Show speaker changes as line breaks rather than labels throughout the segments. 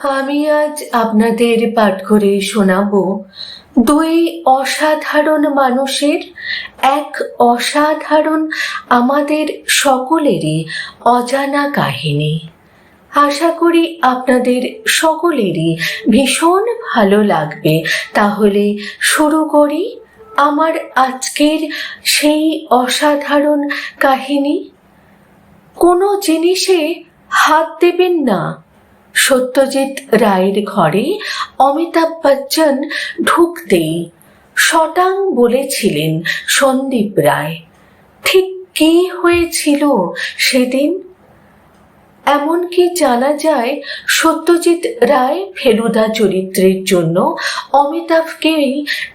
আমি আজ আপনাদের পাঠ করে শোনাব, দুই অসাধারণ মানুষের, এক অসাধারণ আমাদের সকলেরই অজানা কাহিনী। আশা করি আপনাদের সকলেরই ভীষণ ভালো লাগবে। তাহলে শুরু করি আমার আজকের সেই অসাধারণ কাহিনী। কোনো জিনিসে হাত দেবেন না। সত্যজিৎ রায়ের ঘরে অমিতাভ বচ্চন ঢুকতেই শটাং বলেছিলেন সন্দীপ রায়। ঠিক কি হয়েছিল সেদিন? এমনকি জানা যায় সত্যজিৎ রায় ফেলুদা চরিত্রের জন্য অমিতাভকেই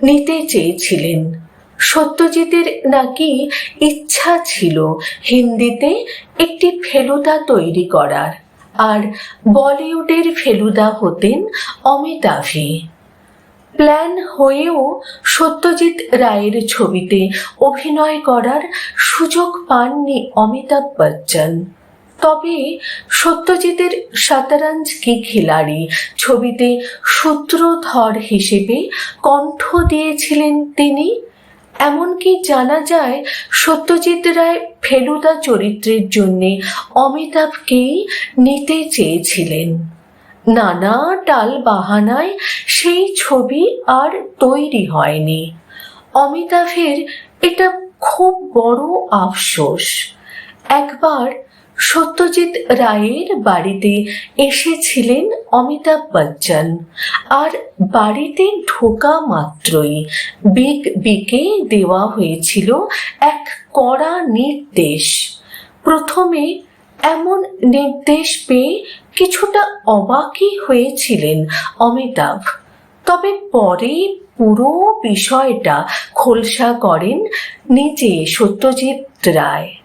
নিতে চেয়েছিলেন? সত্যজিতের নাকি ইচ্ছা ছিল হিন্দিতে একটি ফেলুদা তৈরি করার। আর বলিউডের ফেলুদা হতেন অমিতাভই প্ল্যান হয়েও সত্যজিৎ রায়ের ছবিতে অভিনয় করার সুযোগ পাননি অমিতাভ বচ্চন। তবে সত্যজিতের শতরঞ্জ কি খিলাড়ি ছবিতে সূত্রধর হিসেবে কণ্ঠ দিয়েছিলেন তিনি এমনকি জানা যায় সত্যজিৎ রায় ফেলুদা চরিত্রের জন্যে অমিতাভকেই নিতে চেয়েছিলেন। নানা টাল বাহানায় সেই ছবি আর তৈরি হয়নি। অমিতাভের এটা খুব বড় আফসোস। একবার সত্যজিৎ রায়ের বাড়িতে এসেছিলেন অমিতাভ বচ্চন। আর বাড়িতে ঢোকা মাত্রই বিগ বিকে দেওয়া হয়েছিল এক কড়া নির্দেশ। প্রথমে এমন নির্দেশ পেয়ে কিছুটা অবাকই হয়েছিলেন অমিতাভ। তবে পরে পুরো বিষয়টা খোলসা করেন নিজে সত্যজিৎ রায়।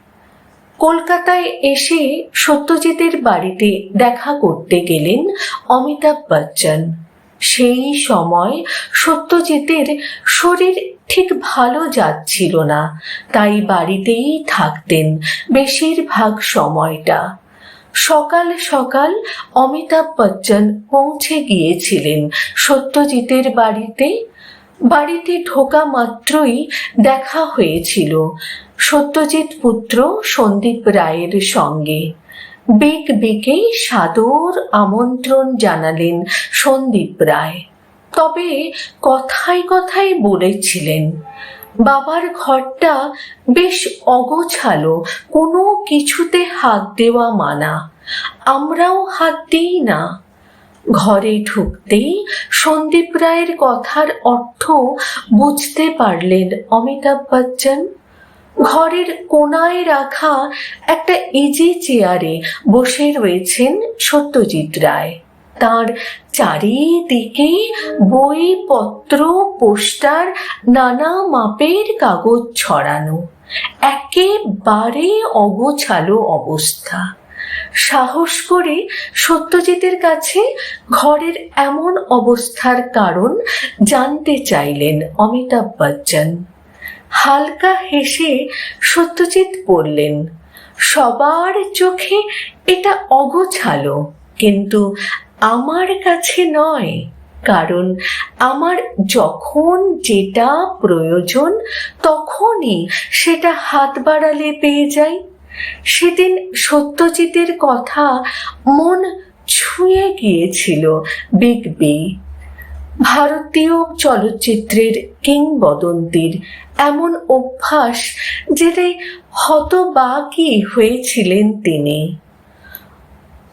কলকাতায় এসে সত্যজিতের বাড়িতে দেখা করতে গেলেন অমিতাভ বচ্চন। সেই সময় সত্যজিতের শরীর ঠিক ভালো যাচ্ছিল না, তাই বাড়িতেই থাকতেন বেশিরভাগ সময়টা। সকাল সকাল অমিতাভ বচ্চন পৌঁছে গিয়েছিলেন সত্যজিতের বাড়িতে। বাড়িতে ঢোকা মাত্রই দেখা হয়েছিল। সত্যজিৎ পুত্র সন্দীপ রায়ের সঙ্গে। বেগ বেগে সাদর আমন্ত্রণ জানালেন সন্দীপ রায়। তবে কথায় কথায় বলেছিলেন, বাবার ঘরটা বেশ অগোছালো, কোনো কিছুতে হাত দেওয়া মানা। আমরাও হাত দিই না। ঘরে ঢুকতেই সন্দীপ রায়ের কথার অর্থ বুঝতে পারলেন অমিতাভ বচ্চন। ঘরের কোনায় রাখা একটা ইজি চেয়ারে বসে রয়েছেন সত্যজিৎ রায়। তার চারিদিকে বইপত্র, পোস্টার, নানা মাপের কাগজ ছড়ানো। একেবারে অগোছালো অবস্থা। সাহস করে সত্যজিতের কাছে ঘরের এমন অবস্থার কারণ জানতে চাইলেন অমিতাভ বচ্চন। হালকা হেসে সত্যজিৎ বললেন, সবার চোখে এটা অগোছালো, কিন্তু আমার কাছে নয়, কারণ আমার যখন যেটা প্রয়োজন তখনই সেটা হাত বাড়ালে পেয়ে যাই। সেদিন সত্যজিতের কথা মন ছুঁয়ে গিয়েছিল বিগ বি ভারতীয় চলচ্চিত্রের কিংবদন্তির এমন অভ্যাস যেটাই হতবাকি হয়েছিলেন তিনি।